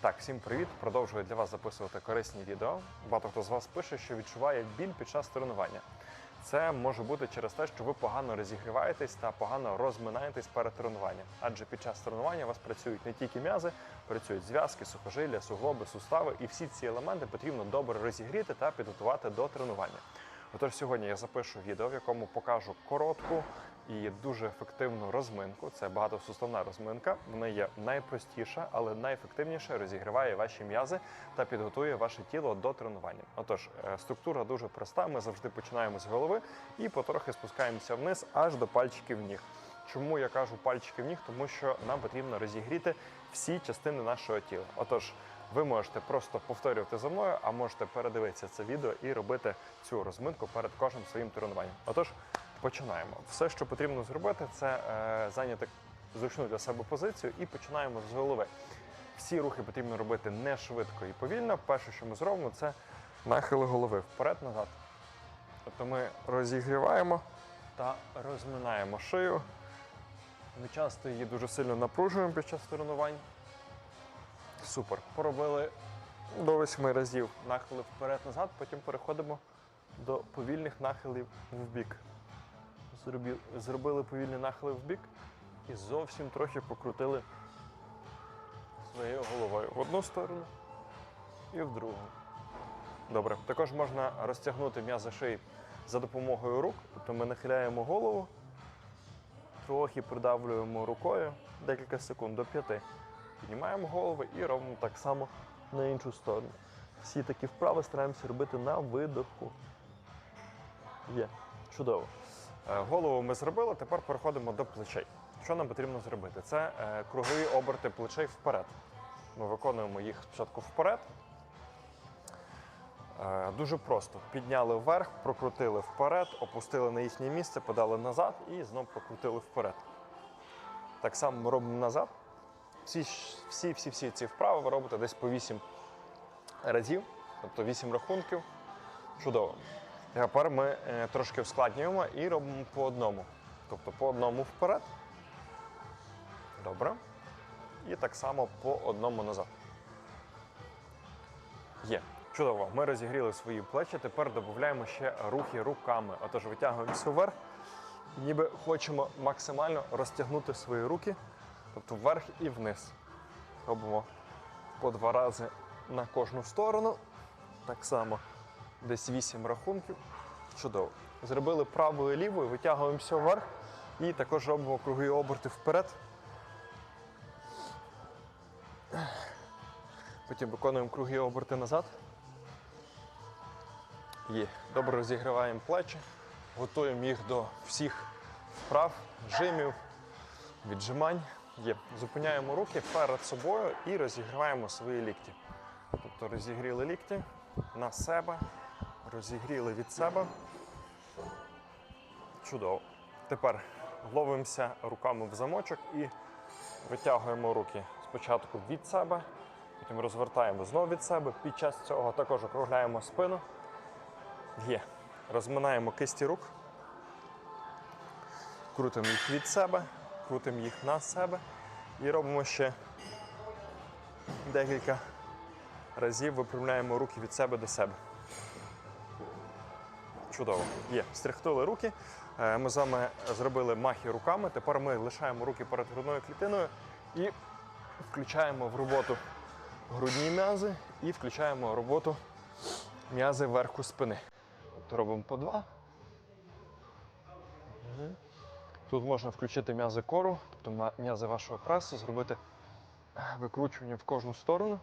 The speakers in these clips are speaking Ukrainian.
Так, всім привіт! Продовжую для вас записувати корисні відео. Багато хто з вас пише, що відчуває біль під час тренування. Це може бути через те, що ви погано розігріваєтесь та погано розминаєтесь перед тренуванням. Адже під час тренування у вас працюють не тільки м'язи, працюють зв'язки, сухожилля, суглоби, сустави, і всі ці елементи потрібно добре розігріти та підготувати до тренування. Отож, сьогодні я запишу відео, в якому покажу коротку і дуже ефективну розминку. Це багатосуставна розминка. Вона є найпростіша, але найефективніше розігріває ваші м'язи та підготує ваше тіло до тренування. Отож, е, структура дуже проста. Ми завжди починаємо з голови і потрохи спускаємося вниз аж до пальчиків ніг. Чому я кажу пальчики в ніг? Тому що нам потрібно розігріти всі частини нашого тіла. Отож, ви можете просто повторювати за мною, а можете передивитися це відео і робити цю розминку перед кожним своїм тренуванням. Отож, починаємо. Все, що потрібно зробити, це е, зайняти зручну для себе позицію і починаємо з голови. Всі рухи потрібно робити не швидко і повільно. Перше, що ми зробимо, це нахили голови вперед-назад. Тобто ми розігріваємо та розминаємо шию. Ми часто її дуже сильно напружуємо під час тренувань. Супер. Поробили до восьми разів нахили вперед-назад, потім переходимо до повільних нахилів вбік. Зробі- Зробили повільні нахили вбік і зовсім трохи покрутили своєю головою в одну сторону і в другу. Добре. Також можна розтягнути м'язи шиї за допомогою рук. Тобто ми нахиляємо голову, трохи придавлюємо рукою декілька секунд до п'яти. Піднімаємо голову і робимо так само на іншу сторону. Всі такі вправи стараємося робити на видоху. Є. Чудово. Е, Голову ми зробили, тепер переходимо до плечей. Що нам потрібно зробити? Це е, кругові оберти плечей вперед. Ми виконуємо їх спочатку вперед. Е, Дуже просто. Підняли вверх, прокрутили вперед, опустили на їхнє місце, подали назад і знову прокрутили вперед. Так само ми робимо назад. Всі, всі, всі, всі ці вправи ви робите десь по 8 разів, тобто 8 рахунків. Чудово. Тепер ми е, трошки ускладнюємо і робимо по одному. Тобто по одному вперед. Добре. І так само по одному назад. Є. Чудово. Ми розігріли свої плечі. Тепер додаємо ще рухи руками. Отож, витягуємося вверх. Ніби хочемо максимально розтягнути свої руки, тобто вверх і вниз. Робимо по два рази на кожну сторону. Так само десь 8 рахунків. Чудово. Зробили правою і лівою, витягуємося вверх і також робимо кругові оберти вперед. Потім виконуємо круги оберти назад. Є. Добре розігріваємо плечі, готуємо їх до всіх вправ, жимів, віджимань. Є. Зупиняємо руки перед собою і розігріваємо свої лікті. Тобто розігріли лікті на себе, розігріли від себе. Чудово. Тепер ловимося руками в замочок і витягуємо руки спочатку від себе, потім розвертаємо знову від себе. Під час цього також округляємо спину. Є. Розминаємо кисті рук, крутимо їх від себе, крутимо їх на себе і робимо ще декілька разів випрямляємо руки від себе до себе. Чудово. Є. Стряхнули руки. Е, Ми з вами зробили махи руками. Тепер ми лишаємо руки перед грудною клітиною і включаємо в роботу грудні м'язи і включаємо роботу м'язи верху спини. Тобто робимо по два. Тут можна включити м'язи кору, тобто м'язи вашого пресу, зробити викручування в кожну сторону.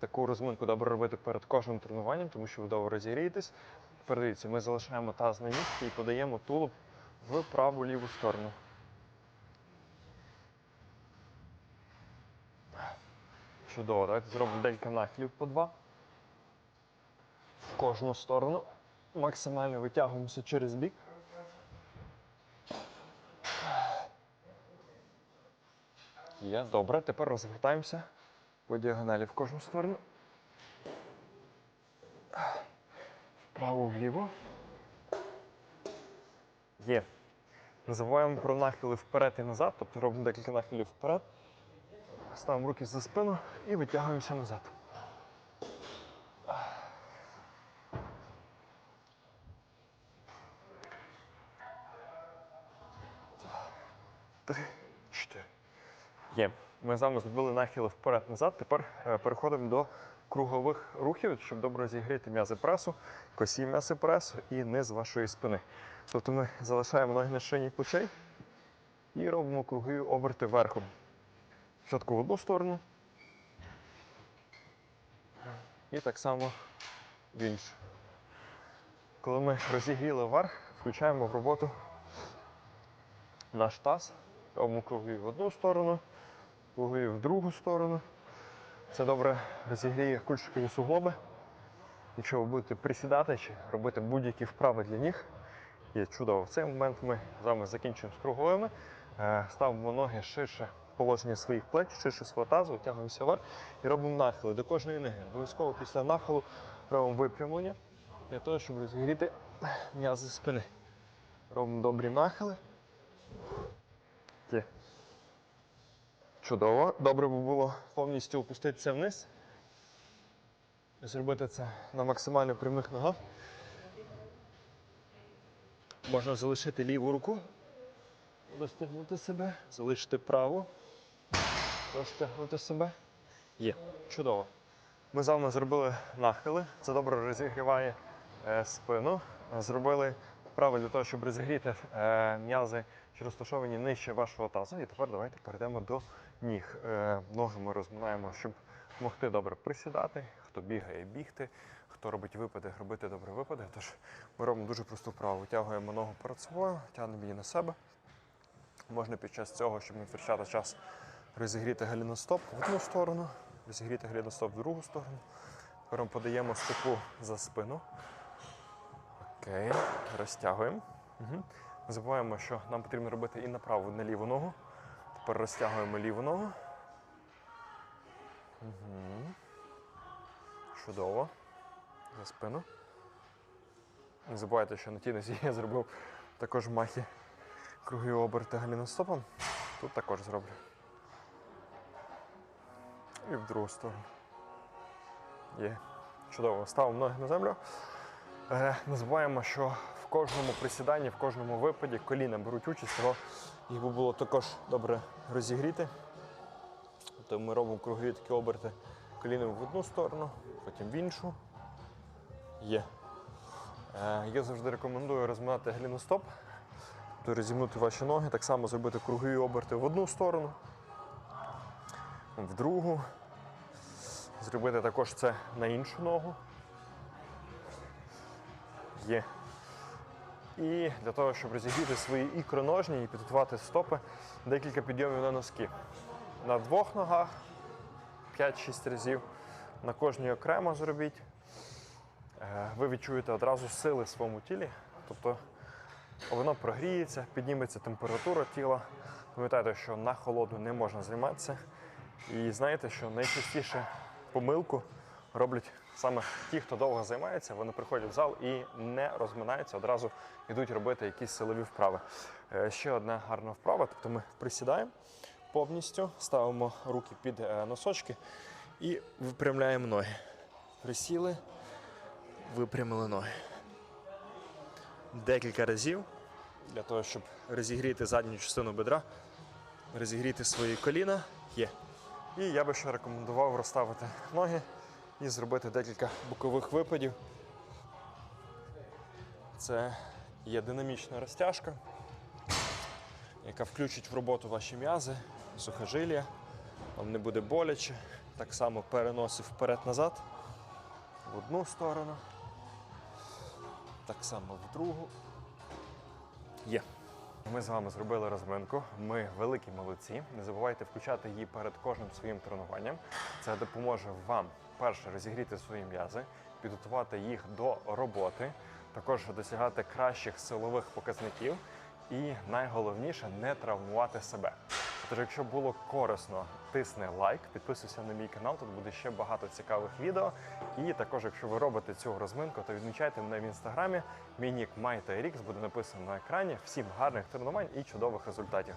Таку розминку добре робити перед кожним тренуванням, тому що ви довго розігрієтесь. Тепер дивіться, ми залишаємо таз на місці і подаємо тулуб в праву ліву сторону. Чудово, давайте зробимо декілька нахилів по два. В кожну сторону. Максимально витягуємося через бік. Є, добре. Тепер розвертаємося по діагоналі в кожну сторону. Вправо вліво. Є. Не забуваємо про нахили вперед і назад, тобто робимо декілька нахилів вперед. Ставимо руки за спину і витягуємося назад. Три, чотири. Є. Ми з вами зробили нахили вперед-назад. Тепер е, переходимо до кругових рухів, щоб добре зігріти м'язи пресу, косі м'язи пресу і низ вашої спини. Тобто ми залишаємо ноги на шині плечей і робимо кругові оберти верхом. Спочатку в одну сторону. І так само в іншу. Коли ми розігріли верх, включаємо в роботу наш таз, робимо круги в одну сторону, круги в другу сторону. Це добре розігріє кульшикові суглоби. Якщо ви будете присідати чи робити будь-які вправи для ніг, є чудово. В цей момент ми з вами закінчуємо з круговими, е, ставимо ноги ширше положення своїх плеч, ширше свого тазу, витягуємося вверх і робимо нахили до кожної ноги. Обов'язково після нахилу робимо випрямлення для того, щоб розігріти м'язи спини. Робимо добрі нахили. Чудово. Добре би було повністю опуститися вниз. Зробити це на максимально прямих ногах. Можна залишити ліву руку, розтягнути себе, залишити праву, розтягнути себе. Є. Чудово. Ми з вами зробили нахили. Це добре розігріває е, спину. Зробили вправи для того, щоб розігріти е, м'язи, що розташовані нижче вашого тазу. І тепер давайте перейдемо до ніг. Е, ноги ми розминаємо, щоб могти добре присідати. Хто бігає, бігти, хто робить випади, робити добре випади. Тож ми робимо дуже просту вправу. Витягуємо ногу перед собою, тягнемо її на себе. Можна під час цього, щоб не втрачати час, розігріти галіностоп в одну сторону, розігріти галіностоп в другу сторону. Тепер подаємо стопу за спину. Окей, розтягуємо. Угу. Забуваємо, що нам потрібно робити і на праву, і на ліву ногу. Тепер розтягуємо ліву ногу. Угу. Чудово. За спину. Не забувайте, що на тій я зробив також махи круги оберти галіностопом. Тут також зроблю. І в другу сторону. Є. Чудово. Ставимо ноги на землю. Е, не забуваємо, що кожному присіданні, в кожному випаді коліна беруть участь, того їх би було також добре розігріти. Тобто ми робимо кругові такі оберти колінами в одну сторону, потім в іншу. Є. Е, я завжди рекомендую розминати гліностоп, тобто розімнути ваші ноги, так само зробити кругові оберти в одну сторону, в другу. Зробити також це на іншу ногу. Є. І для того, щоб розігріти свої ікроножні і підготувати стопи, декілька підйомів на носки. На двох ногах 5-6 разів. На кожній окремо зробіть. Е, Ви відчуєте одразу сили в своєму тілі. Тобто воно прогріється, підніметься температура тіла. Пам'ятайте, що на холоду не можна займатися. І знаєте, що найчастіше помилку роблять саме ті, хто довго займається, вони приходять в зал і не розминаються, одразу йдуть робити якісь силові вправи. Е, Ще одна гарна вправа, тобто ми присідаємо повністю, ставимо руки під е, носочки і випрямляємо ноги. Присіли, випрямили ноги. Декілька разів для того, щоб розігріти задню частину бедра, розігріти свої коліна. Є. І я би ще рекомендував розставити ноги і зробити декілька бокових випадів. Це є динамічна розтяжка, яка включить в роботу ваші м'язи, сухожилля, вам не буде боляче. Так само переносив вперед-назад в одну сторону, так само в другу. Є. Ми з вами зробили розминку. Ми великі молодці. Не забувайте включати її перед кожним своїм тренуванням. Це допоможе вам перше розігріти свої м'язи, підготувати їх до роботи, також досягати кращих силових показників і найголовніше не травмувати себе. Тож, якщо було корисно, тисни лайк, підписуйся на мій канал, тут буде ще багато цікавих відео. І також, якщо ви робите цю розминку, то відмічайте мене в інстаграмі. Мій нік MyTyrix буде написано на екрані. Всім гарних тренувань і чудових результатів.